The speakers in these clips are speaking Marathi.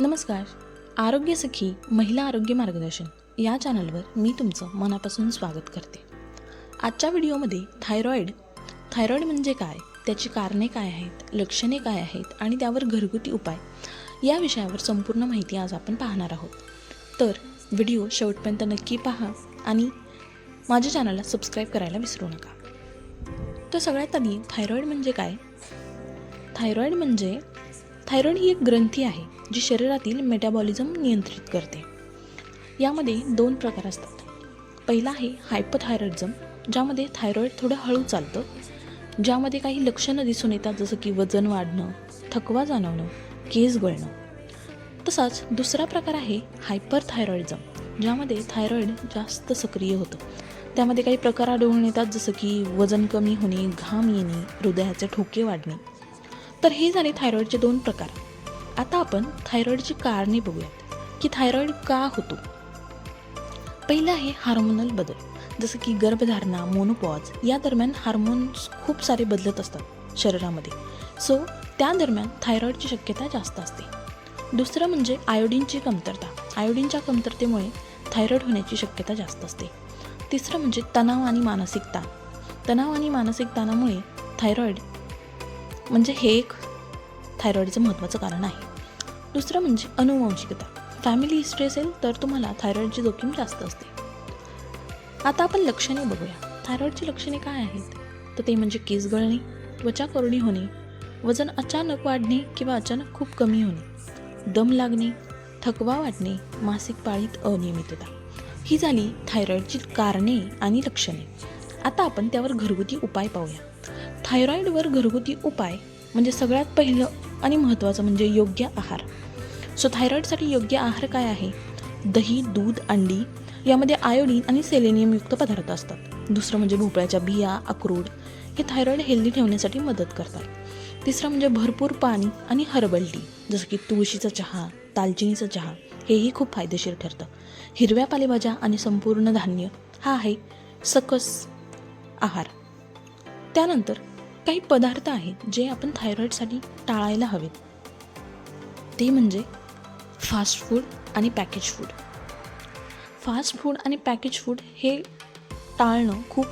नमस्कार. आरोग्य सखी महिला आरोग्य मार्गदर्शन या चॅनलवर मी तुमचं मनापासून स्वागत करते. आजच्या व्हिडिओमध्ये थायरॉईड थायरॉईड म्हणजे काय? त्याची कारणे काय आहेत? लक्षणे काय आहेत? आणि त्यावर घरगुती उपाय. या विषयावर संपूर्ण माहिती आज आपण पाहणार आहोत. तर व्हिडिओ शेवटपर्यंत नक्की पहा आणि माझ्या चॅनलला सबस्क्राईब करायला विसरू नका. तर सगळ्यात आधी थायरॉईड म्हणजे काय? थायरॉईड म्हणजे थायरॉईड ही एक ग्रंथी आहे जी शरीरातील मेटाबॉलिझम नियंत्रित करते. यामध्ये दोन प्रकार असतात. पहिला आहे हायपथायरॉइडिझम ज्यामध्ये थायरॉईड थोडं हळू चालतं ज्यामध्ये काही लक्षणं दिसून येतात जसं की वजन वाढणं थकवा जाणवणं केस गळणं. तसाच दुसरा प्रकार आहे हायपरथायरॉइडिझम ज्यामध्ये थायरॉईड जास्त सक्रिय होतं. त्यामध्ये काही प्रकार आढळून येतात जसं की वजन कमी होणे घाम येणे हृदयाचे ठोके वाढणे तर हे झाले थायरॉईडचे दोन प्रकार. आता आपण थायरॉईडची कारणे बघूयात की थायरॉईड का होतो? पहिलं आहे हार्मोनल बदल जसं की गर्भधारणा मोनोपॉज या दरम्यान हार्मोन्स खूप सारे बदलत असतात शरीरामध्ये. सो त्या दरम्यान थायरॉईडची शक्यता जास्त असते. दुसरं म्हणजे आयोडीनची कमतरता. आयोडीनच्या कमतरतेमुळे थायरॉईड होण्याची शक्यता जास्त असते. तिसरं म्हणजे तणाव आणि मानसिक ताण तणाव आणि मानसिक ताणामुळे थायरॉईड म्हणजे हे एक थायरॉईडचं महत्त्वाचं कारण आहे. दुसरं म्हणजे अनुवंशिकता. फॅमिली हिस्ट्री असेल तर तुम्हाला थायरॉईडची जोखीम जास्त असते. आता आपण लक्षणे बघूया. थायरॉईडची लक्षणे काय आहेत? तर ते म्हणजे केस गळणे त्वचा कोरडी होणे वजन अचानक वाढणे किंवा अचानक खूप कमी होणे दम लागणे थकवा वाटणे मासिक पाळीत अनियमितता. ही झाली थायरॉईडची कारणे आणि लक्षणे. आता आपण त्यावर घरगुती उपाय पाहूया. थायरॉईडवर घरगुती उपाय म्हणजे सगळ्यात पहिलं आणि महत्त्वाचं म्हणजे योग्य आहार. सो थायरॉईडसाठी योग्य आहार काय आहे? दही दूध अंडी यामध्ये आयोडीन आणि सेलेनियमयुक्त पदार्थ असतात. दुसरं म्हणजे भोपळ्याच्या बिया अक्रोड हे थायरॉईड हेल्दी ठेवण्यासाठी मदत करतात. तिसरं म्हणजे भरपूर पाणी आणि हर्बल टी जसं की तुळशीचा चहा दालचिनीचा चहा हेही खूप फायदेशीर ठरतं. हिरव्या पालेभाज्या आणि संपूर्ण धान्य हा आहे सकस आहार. त्यानंतर काही पदार्थ आहेत जे आपण थायरॉईडसाठी टाळायला हवेत. ते म्हणजे फास्ट फूड आणि पॅकेज फूड फास्ट फूड आणि पॅकेज फूड हे टाळणं खूप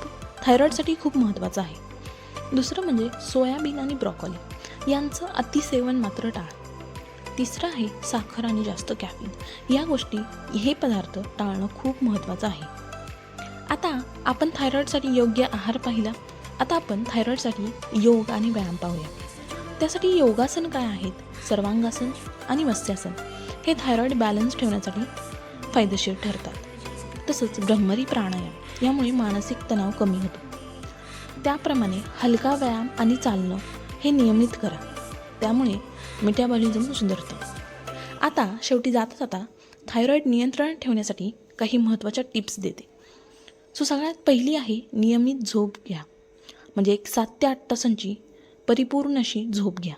थायरॉईडसाठी खूप महत्त्वाचं आहे. दुसरं म्हणजे सोयाबीन आणि ब्रॉकॉली यांचं अतिसेवन मात्र टाळ. तिसरं आहे साखर आणि जास्त कॅफिन या गोष्टी हे पदार्थ टाळणं खूप महत्त्वाचं आहे. आता आपण थायरॉईडसाठी योग्य आहार पाहिला. आता आपण थायरॉईडसाठी योग आणि व्यायाम पाहूया. त्यासाठी योगासन काय आहेत? सर्वांगासन आणि मत्स्यासन. हे थायरॉईड बॅलन्स ठेवण्यासाठी फायदेशीर ठरतात. तसंच ब्रह्मरी प्राणायाम यामुळे मानसिक तणाव कमी होतो. त्याप्रमाणे हलका व्यायाम आणि चालणं हे नियमित करा. त्यामुळे मेटाबॉलिझम सुधारतं. आता शेवटी जाता जाता थायरॉईड नियंत्रण ठेवण्यासाठी काही महत्त्वाच्या टिप्स देते. सो सगळ्यात पहिली आहे नियमित झोप घ्या. म्हणजे एक सात ते आठ तासांची परिपूर्ण अशी झोप घ्या.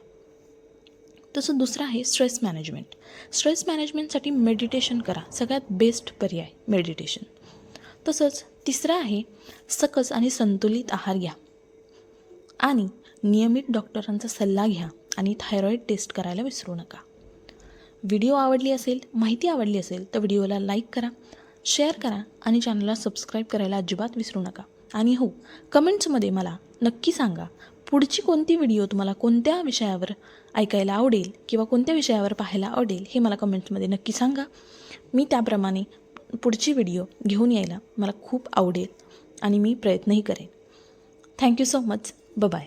तसं दुसरं आहे स्ट्रेस मॅनेजमेंट. स्ट्रेस मॅनेजमेंटसाठी मेडिटेशन करा. सगळ्यात बेस्ट पर्याय मेडिटेशन. तसंच तिसरं आहे सकस आणि संतुलित आहार घ्या. आणि नियमित डॉक्टरांचा सल्ला घ्या आणि थायरॉईड टेस्ट करायला विसरू नका. व्हिडिओ आवडली असेल माहिती आवडली असेल तर व्हिडिओला लाईक करा शेअर करा आणि चॅनलला सबस्क्राईब करायला अजिबात विसरू नका. आणि हो कमेंट्समध्ये मला नक्की सांगा पुढची कोणती व्हिडिओ तुम्हाला कोणत्या विषयावर ऐकायला आवडेल किंवा कोणत्या विषयावर पाहायला आवडेल हे मला कमेंट्समध्ये नक्की सांगा. मी त्याप्रमाणे पुढची व्हिडिओ घेऊन यायला मला खूप आवडेल आणि मी प्रयत्नही करेन. Thank you so much bye